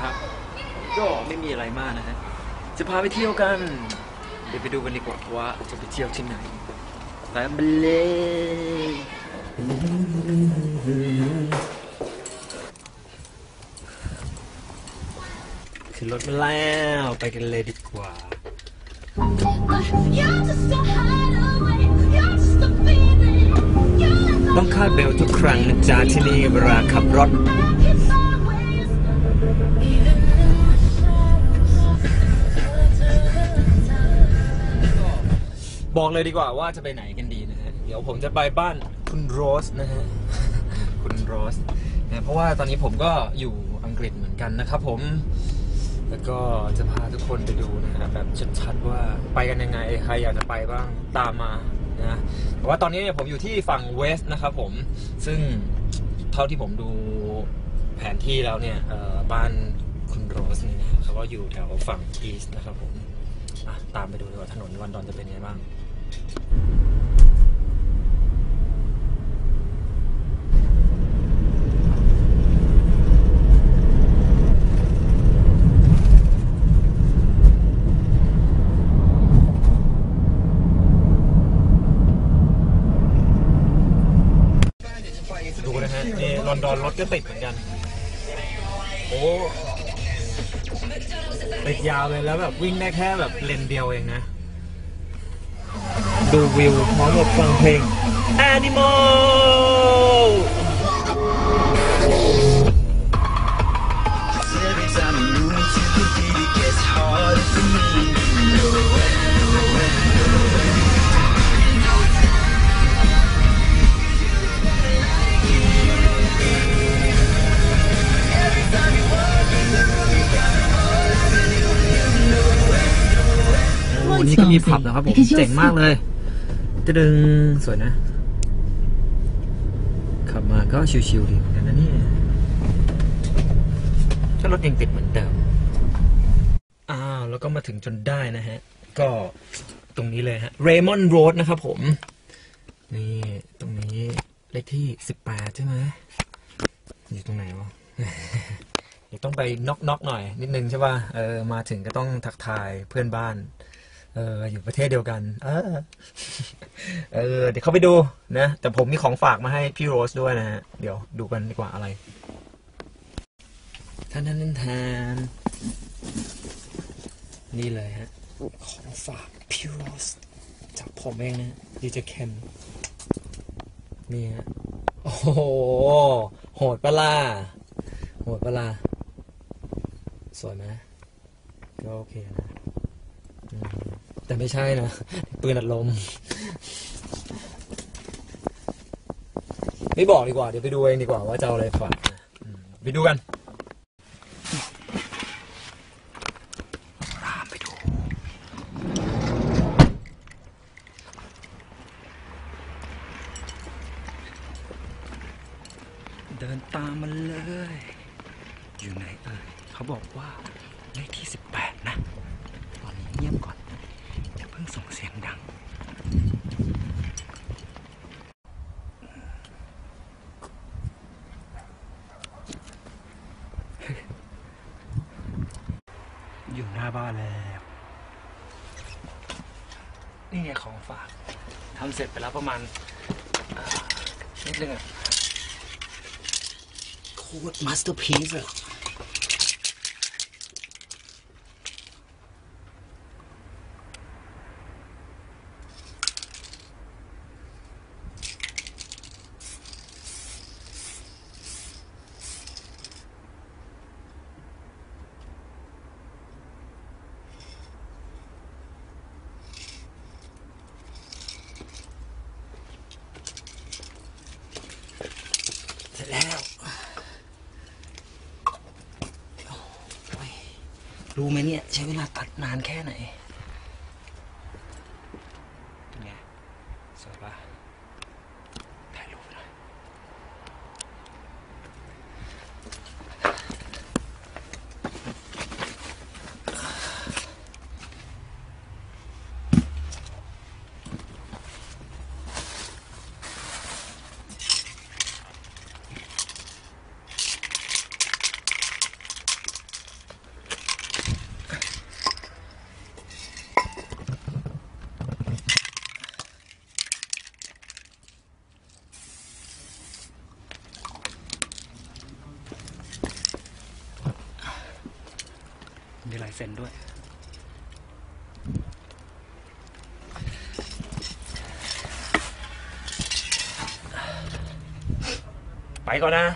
ครับ ก็ไม่มีอะไรมากนะฮะ จะพาไปเที่ยวกัน เดี๋ยวไปดูกันดีกว่าว่าจะไปเที่ยวที่ไหนไปเลยขึ้นรถมาแล้วไปกันเลยดีกว่า You're just a away. You're just a ต้องคาดเบลทุกครั้งนะจ๊ะที่นี่เวลาขับรถ บอกเลยดีกว่าว่าจะไปไหนกันดีนะฮะ เดี๋ยวผมจะไปบ้านคุณโรสนะฮะ คุณโรสนะเพราะว่าตอนนี้ผมก็อยู่อังกฤษเหมือนกันนะครับผม แล้วก็จะพาทุกคนไปดูนะฮะแบบชัดๆว่าไปกันยังไงใครอยากจะไปบ้างตามมานะแต่ว่าตอนนี้เนี่ยผมอยู่ที่ฝั่งเวสต์นะครับผม ซึ่งเท่าที่ผมดูแผนที่แล้วเนี่ยบ้านคุณโรสเนี่ยเขาก็อยู่แถวฝั่งอีสต์นะครับผมตามไปดูดีกว่าถนนวันดอนจะเป็นยังไงบ้าง ดูนะฮะนี่ลอนดอนรถก็ติดเหมือนกัน โอ้ติดยาวเลยแล้วแบบวิ่งได้แค่แบบเลนเดียวเองนะ ดูวิวพร้อมกับฟังเพลง Animal Every time you move to the beat, it gets harder for me. Every time you walk in the room, you got me harder than you, you know. โอ้นี่ก็มีผับนะครับผม เจ๋งมากเลย จะดึงสวยนะ ขับมาก็ชิวๆดีเหมือนกันนะนี่ก็รถยังติดเหมือนเดิม อ้าว แล้วก็มาถึงจนได้นะฮะ ก็ตรงนี้เลยฮะ Raymond Road นะครับผม นี่ตรงนี้เลขที่18ใช่ไหมอยู่ตรงไหนวะเดี๋ยวต้องไปน็อกน็อกๆหน่อย นิดนึงใช่ป่ะเออมาถึงก็ต้องทักทายเพื่อนบ้าน เอออยู่ประเทศเดียวกัน เออเออเดี๋ยวเข้าไปดูนะ แต่ผมมีของฝากมาให้พี่โรสด้วยนะฮะ เดี๋ยวดูกันดีกว่าอะไรท่านท่านทานทนนี่เลยฮะ ของฝากพี่โรสจากผมเองนะดีเจเคนนี่ฮะ โอ้โห โหดปะล่ะโหดปะล่ะสวยไหมก็โอเคนะอืม แต่ไม่ใช่นะ ปืนอัดลม ไม่บอกดีกว่า เดี๋ยวไปดูเองดีกว่าว่าจะเอาอะไรฝากไปดูกันเดินตามมันเลย อยู่ไหนเอ่ยเขาบอกว่าเลขที่18นะตอนนี้เงียบก่อน อย่าเพิ่ง ส่งเสียงดัง อยู่หน้าบ้านแล้ว นี่ไงของฝากทำเสร็จไปแล้วประมาณนิดนึงอะโคตรมาสเตอร์พีซอะ แล้วรู้ไหมเนี่ย ใช้เวลาตัดนานแค่ไหน มีลายเซ็นด้วย ไปก่อนนะ